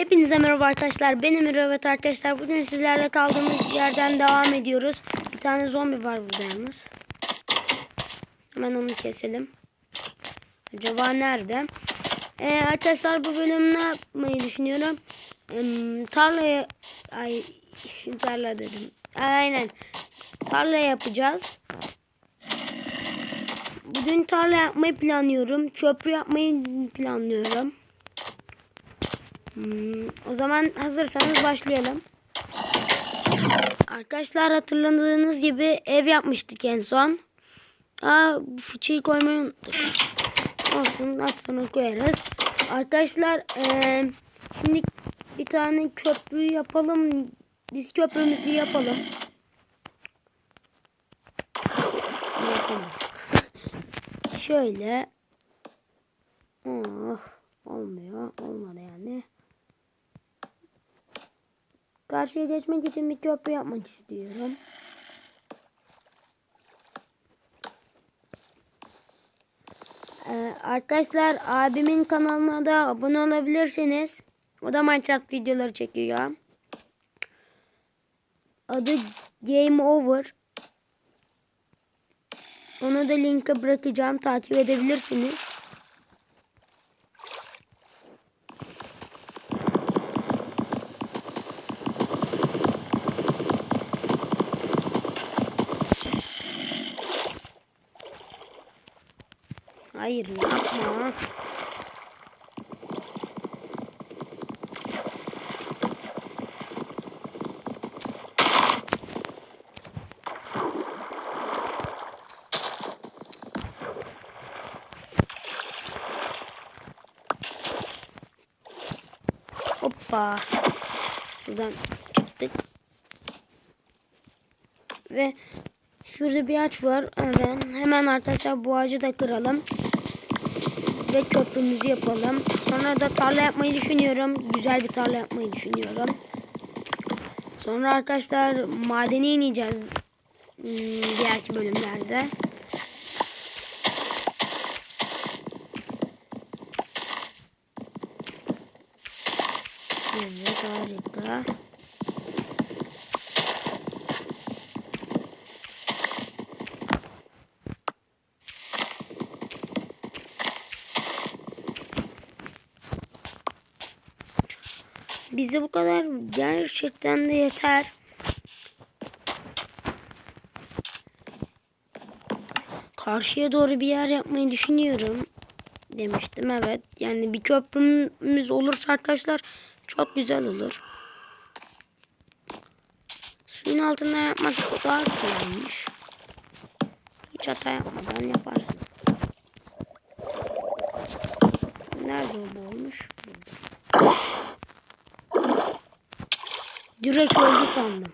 Hepinize merhaba arkadaşlar. Benim Emir evet arkadaşlar. Bugün sizlerle kaldığımız yerden devam ediyoruz. Bir tane zombi var burada yalnız. Hemen onu keselim. Acaba nerede? Ee, arkadaşlar bu bölüm ne yapmayı düşünüyorum? Ee, tarlaya ay tarla dedim. Aynen. Tarla yapacağız. Bugün tarla yapmayı planlıyorum. Köprü yapmayı planlıyorum. Hmm, o zaman hazırsanız başlayalım. Arkadaşlar hatırladığınız gibi ev yapmıştık en son. Aa bu fıçıyı koymayı unuttum. Olsun az sonra koyarız. Arkadaşlar eee, şimdi bir tane köprü yapalım. Biz köprümüzü yapalım. Şöyle. Oh, olmuyor. Olmadı yani. Karşıya geçmek için bir köprü yapmak istiyorum. Ee, arkadaşlar abimin kanalına da abone olabilirsiniz. O da Minecraft videoları çekiyor. Adı Game Over. Onu da linke bırakacağım. Takip edebilirsiniz. Hayır yapma. Hoppa. Sudan çıktık. Ve şurada bir ağaç var. Hemen, hemen arkadaşlar bu ağacı da kıralım. Ve köprümüzü yapalım. Sonra da tarla yapmayı düşünüyorum. Güzel bir tarla yapmayı düşünüyorum. Sonra arkadaşlar madene ineceğiz. Hmm, diğerki bölümlerde. Evet harika. Bize bu kadar gerçekten de yeter. Karşıya doğru bir yer yapmayı düşünüyorum. Demiştim evet. Yani bir köprümüz olursa arkadaşlar çok güzel olur. Suyun altında yapmak daha kolaymış. Hiç hata yapmadan yaparsın. Nerede o boğulmuş? Burada. Direkt öldü sandım.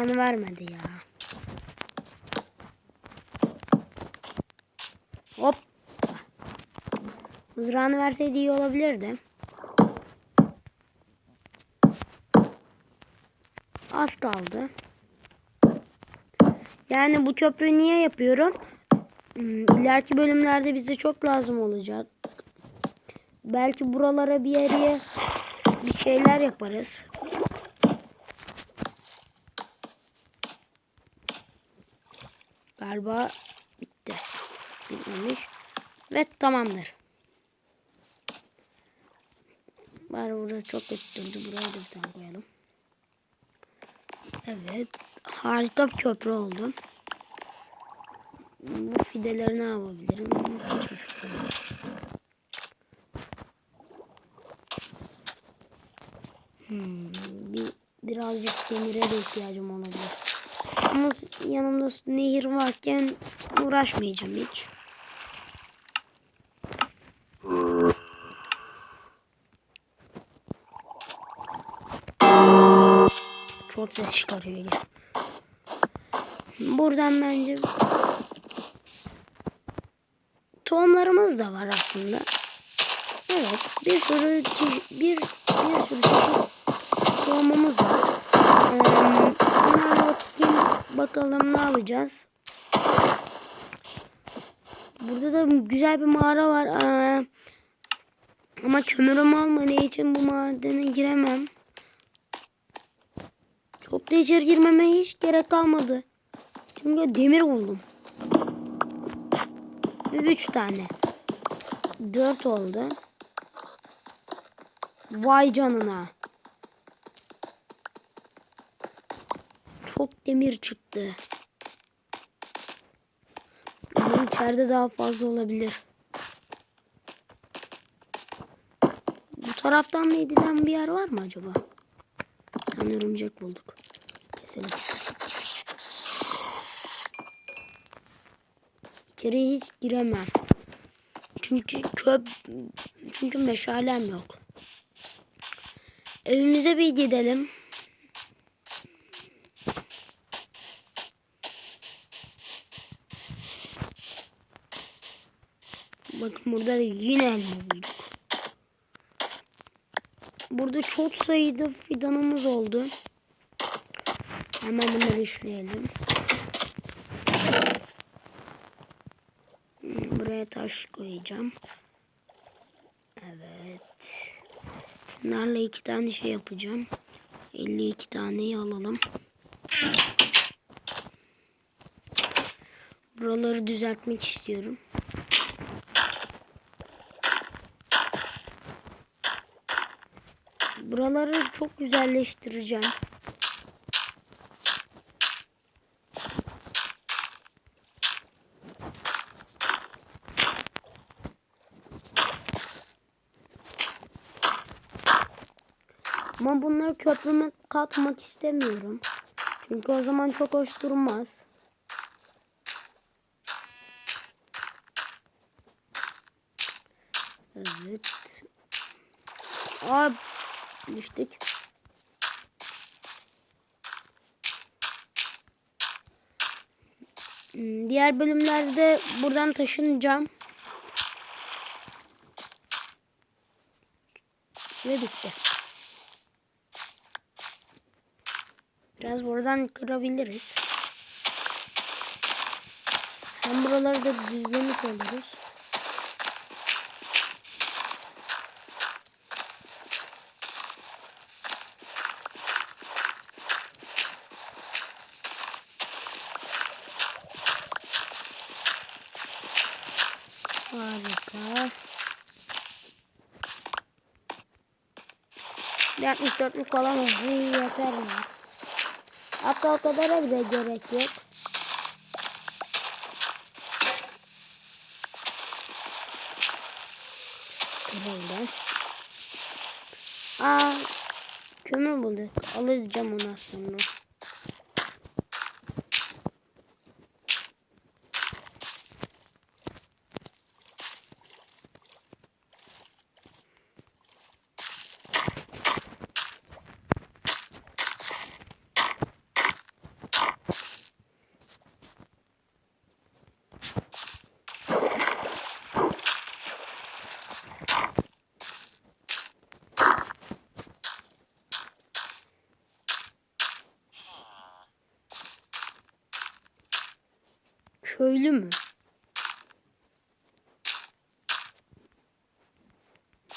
Mızrağını vermedi ya. Hop. Mızrağını verseydi iyi olabilirdi. Az kaldı. Yani bu köprüyü niye yapıyorum? Hmm, İleriki bölümlerde bize çok lazım olacak. Belki buralara bir yere bir şeyler yaparız. Galiba bitti. Bitmemiş. Ve tamamdır. Bari burada çok kötü. Buraya da bir tane koyalım. Evet. Harika bir köprü oldu. Bu fideleri ne yapabilirim? Hmm, bir, birazcık demire de ihtiyacım olabilir. Ama yanımda nehir varken uğraşmayacağım hiç. çok ses çıkarıyor ya. Buradan bence tohumlarımız da var aslında. Evet, bir sürü bir bir sürü tohumumuz var. Ee, bakalım ne alacağız. Burada da güzel bir mağara var. Ee, ama kömürüm olmadığı için bu madene giremem. Çok da içeri girmeme hiç gerek kalmadı. Çünkü demir buldum. Ve üç tane. Dört oldu. Vay canına. Çok demir çıktı. Ama içeride daha fazla olabilir. Bu taraftan da edilen bir yer var mı acaba? Bir örümcek bulduk. Keselim. İçeriye hiç giremem. Çünkü köp çünkü meşalem yok. Evimize bir gidelim. Bakın burada da yine elma bulduk. Burada çok sayıda fidanımız oldu. Hemen bunları işleyelim. Buraya taş koyacağım. Evet. Bunlarla iki tane şey yapacağım. 52 taneyi alalım. Buraları düzeltmek istiyorum. Buraları çok güzelleştireceğim. Ama bunları köprüme katmak istemiyorum. Çünkü o zaman çok hoş durmaz. Evet. Aa, düştük. Hmm, Diğer bölümlerde buradan taşınacağım. Ve bitti. Biraz buradan kırabiliriz. Hem buraları da düzlemiş oluruz. Harika. Bir 64'lük falan oldu. Yeter mi? Hatta o kadara bile gerek yok. Kırıldı. Aa, kömür bulduk. Alacağım onu sonra. Köylü mü?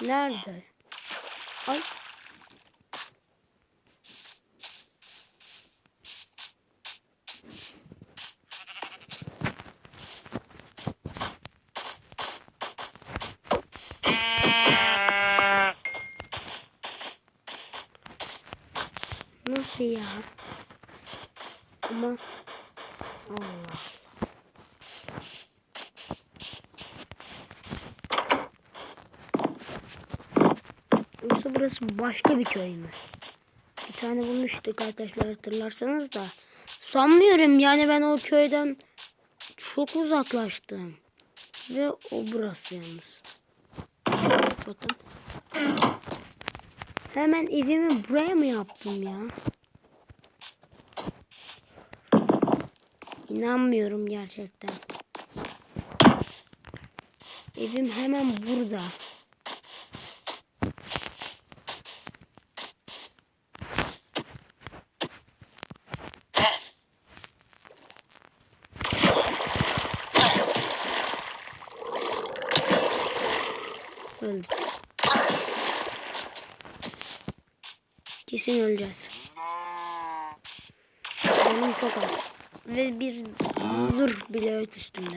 Nerede? Ay. Yoksa burası başka bir köy mü? Bir tane bulmuştuk arkadaşlar hatırlarsanız da. Sanmıyorum yani ben o köyden çok uzaklaştım. Ve o burası yalnız. Bakın. Hemen evimi buraya mı yaptım ya? İnanmıyorum gerçekten. Evim hemen burada. Öldük. Kesin öleceğiz. Benim çok az. Ve bir zırh bile yok üstümde.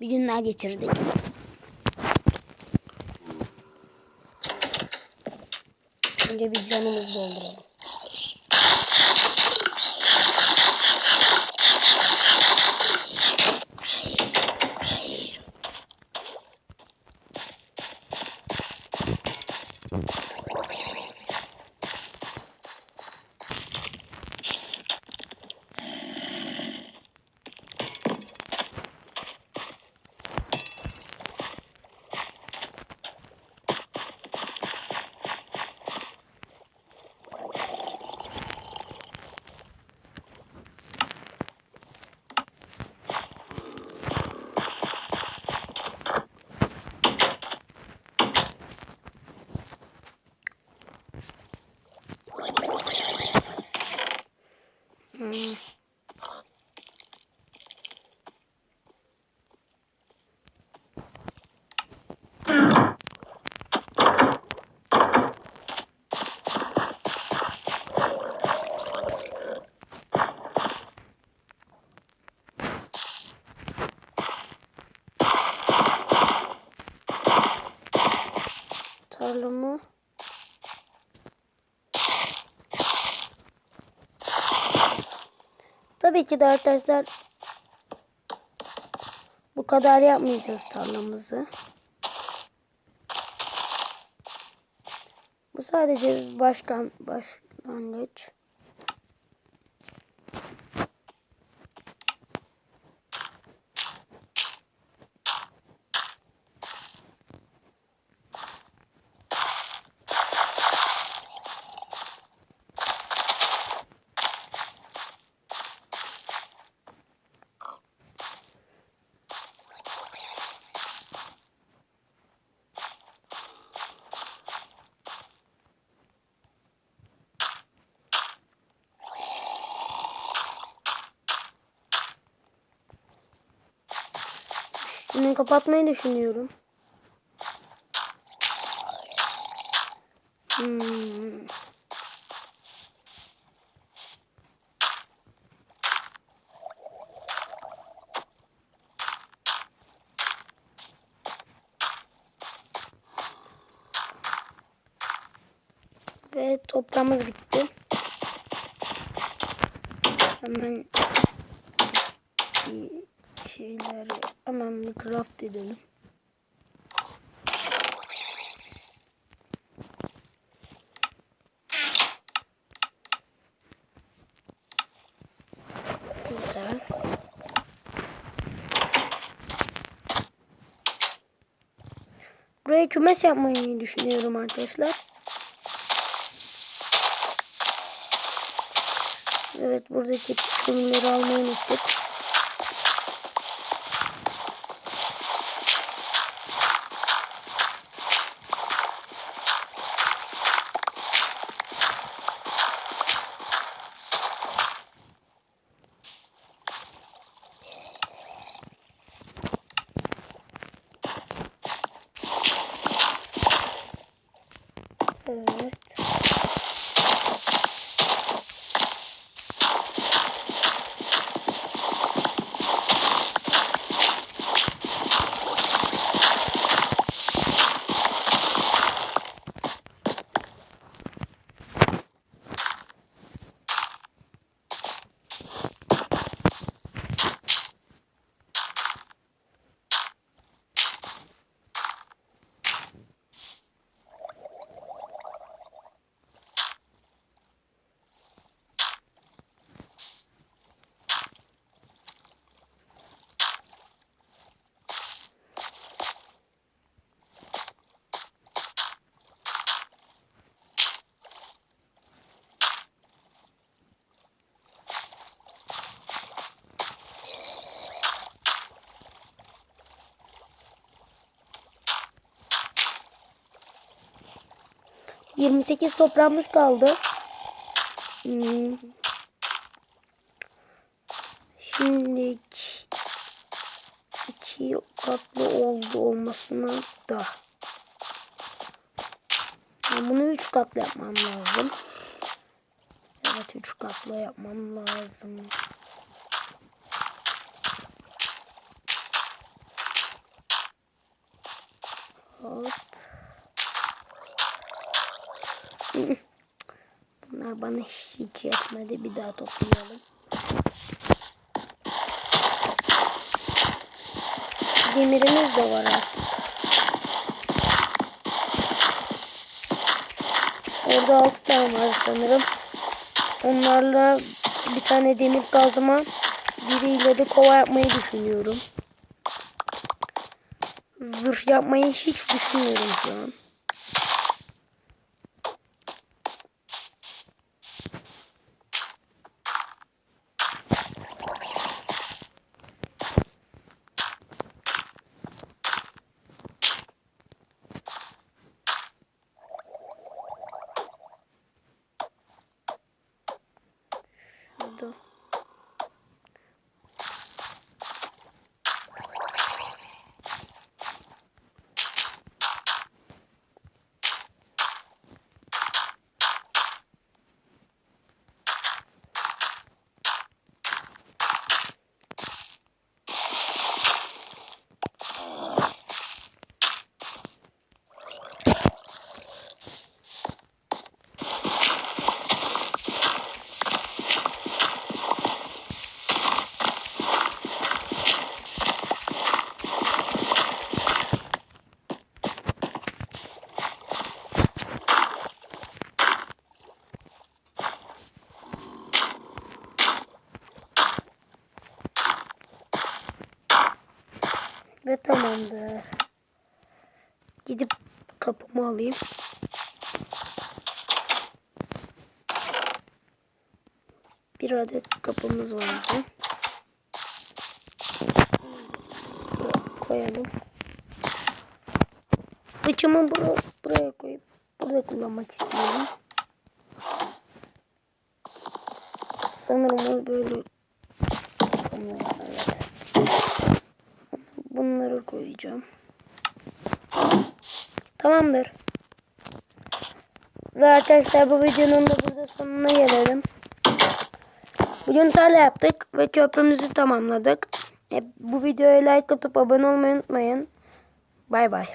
Bir gün daha geçirdik. Önce bir canımızı dolduralım. Hmm. Tarlamı Tabii ki de arkadaşlar bu kadar yapmayacağız tarlamızı. Bu sadece başkan başlangıç. Kapatmayı düşünüyorum. Hmm. Ve toprağımız bitti. Hemen bir şeyler hemen bir craft edelim. Buraya kümes yapmayı düşünüyorum arkadaşlar. Evet buradaki kömürleri almayı unuttuk. Evet. 28 toprağımız kaldı. Hmm. Şimdi iki katlı oldu olmasına da. Ben bunu üç katlı yapmam lazım. Evet üç katlı yapmam lazım. Hop. Bana hiç yetmedi. Bir daha toplayalım. Demirimiz de var artık. Orada altı tane var sanırım. Onlarla bir tane demir kazma biriyle de kova yapmayı düşünüyorum. Zırh yapmayı hiç düşünmüyorum şu an. Şurada. Ve tamamdır. Gidip kapımı alayım. Bir adet kapımız vardı. Koyalım. Bıçımı buraya, buraya koyup burada kullanmak istiyorum. Sanırım o böyle. Bunları koyacağım. Tamamdır. Ve arkadaşlar bu videonun da burada sonuna gelelim. Bugün tarla yaptık ve köprümüzü tamamladık. E, bu videoya like atıp abone olmayı unutmayın. Bay bay.